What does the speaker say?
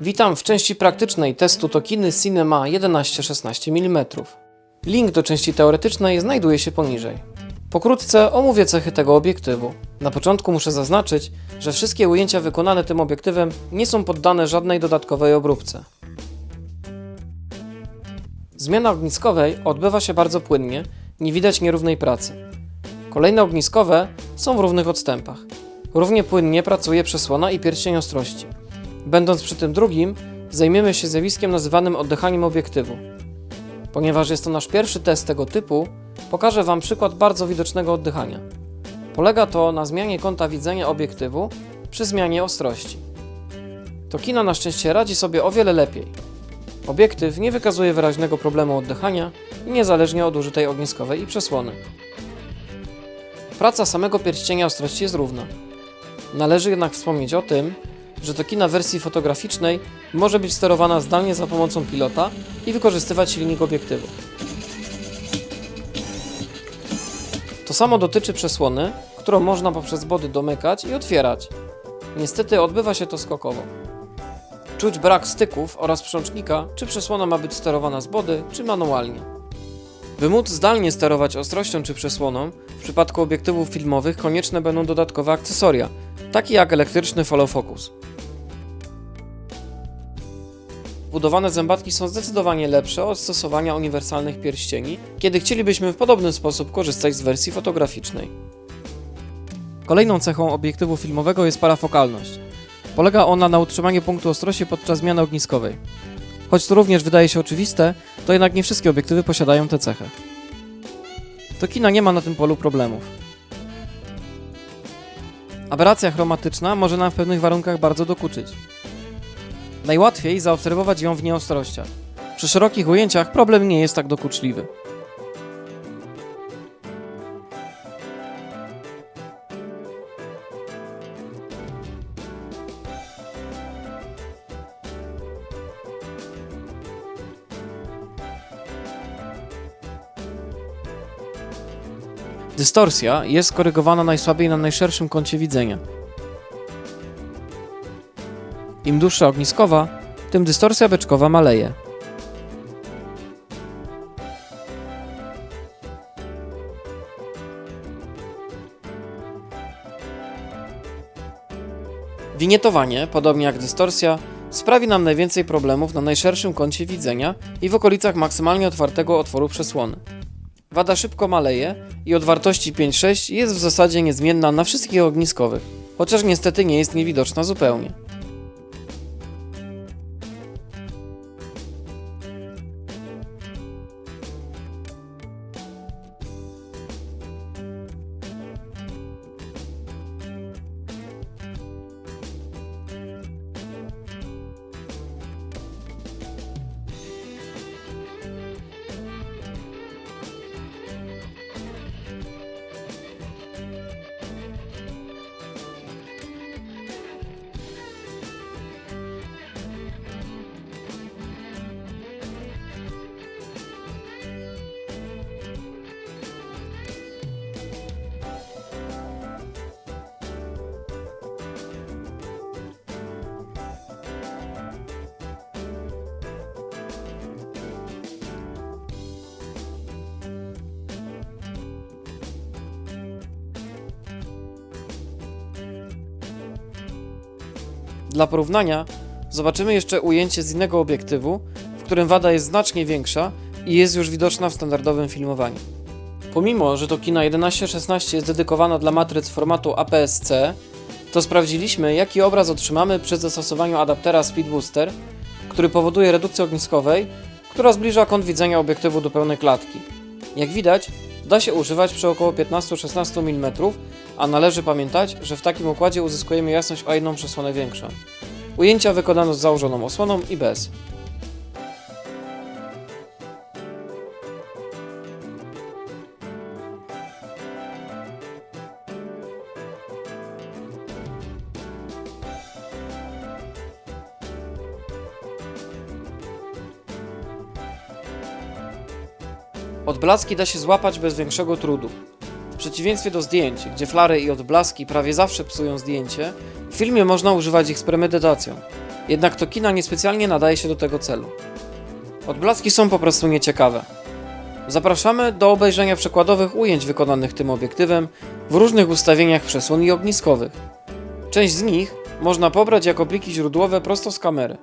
Witam w części praktycznej testu Tokiny Cinema 11-16 mm. Link do części teoretycznej znajduje się poniżej. Pokrótce omówię cechy tego obiektywu. Na początku muszę zaznaczyć, że wszystkie ujęcia wykonane tym obiektywem nie są poddane żadnej dodatkowej obróbce. Zmiana ogniskowej odbywa się bardzo płynnie, nie widać nierównej pracy. Kolejne ogniskowe są w równych odstępach. Równie płynnie pracuje przesłona i pierścień ostrości. Będąc przy tym drugim, zajmiemy się zjawiskiem nazywanym oddychaniem obiektywu. Ponieważ jest to nasz pierwszy test tego typu, pokażę Wam przykład bardzo widocznego oddychania. Polega to na zmianie kąta widzenia obiektywu przy zmianie ostrości. To kino na szczęście radzi sobie o wiele lepiej. Obiektyw nie wykazuje wyraźnego problemu oddychania, niezależnie od użytej ogniskowej i przesłony. Praca samego pierścienia ostrości jest równa. Należy jednak wspomnieć o tym, że to kina wersji fotograficznej może być sterowana zdalnie za pomocą pilota i wykorzystywać silnik obiektywu. To samo dotyczy przesłony, którą można poprzez body domykać i otwierać. Niestety odbywa się to skokowo. Czuć brak styków oraz przącznika, czy przesłona ma być sterowana z body, czy manualnie. By móc zdalnie sterować ostrością czy przesłoną, w przypadku obiektywów filmowych konieczne będą dodatkowe akcesoria, takie jak elektryczny follow focus. Budowane zębatki są zdecydowanie lepsze od stosowania uniwersalnych pierścieni, kiedy chcielibyśmy w podobny sposób korzystać z wersji fotograficznej. Kolejną cechą obiektywu filmowego jest parafokalność. Polega ona na utrzymaniu punktu ostrości podczas zmiany ogniskowej. Choć to również wydaje się oczywiste, to jednak nie wszystkie obiektywy posiadają tę cechę. To kina nie ma na tym polu problemów. Aberracja chromatyczna może nam w pewnych warunkach bardzo dokuczyć. Najłatwiej zaobserwować ją w nieostrościach. Przy szerokich ujęciach problem nie jest tak dokuczliwy. Dystorsja jest skorygowana najsłabiej na najszerszym kącie widzenia. Im dłuższa ogniskowa, tym dystorsja beczkowa maleje. Winietowanie, podobnie jak dystorsja, sprawi nam najwięcej problemów na najszerszym kącie widzenia i w okolicach maksymalnie otwartego otworu przesłony. Wada szybko maleje i od wartości 5-6 jest w zasadzie niezmienna na wszystkich ogniskowych, chociaż niestety nie jest niewidoczna zupełnie. Dla porównania zobaczymy jeszcze ujęcie z innego obiektywu, w którym wada jest znacznie większa i jest już widoczna w standardowym filmowaniu. Pomimo, że to kina 11-16 jest dedykowana dla matryc formatu APS-C, to sprawdziliśmy, jaki obraz otrzymamy przy zastosowaniu adaptera Speed Booster, który powoduje redukcję ogniskowej, która zbliża kąt widzenia obiektywu do pełnej klatki. Jak widać, da się używać przy około 15-16 mm, a należy pamiętać, że w takim układzie uzyskujemy jasność o jedną przesłonę większą. Ujęcia wykonano z założoną osłoną i bez. Odblaski da się złapać bez większego trudu. Przeciwieństwie do zdjęć, gdzie flary i odblaski prawie zawsze psują zdjęcie, w filmie można używać ich z premedytacją. Jednak to kina niespecjalnie nadaje się do tego celu. Odblaski są po prostu nieciekawe. Zapraszamy do obejrzenia przykładowych ujęć wykonanych tym obiektywem w różnych ustawieniach przesłon i ogniskowych. Część z nich można pobrać jako pliki źródłowe prosto z kamery.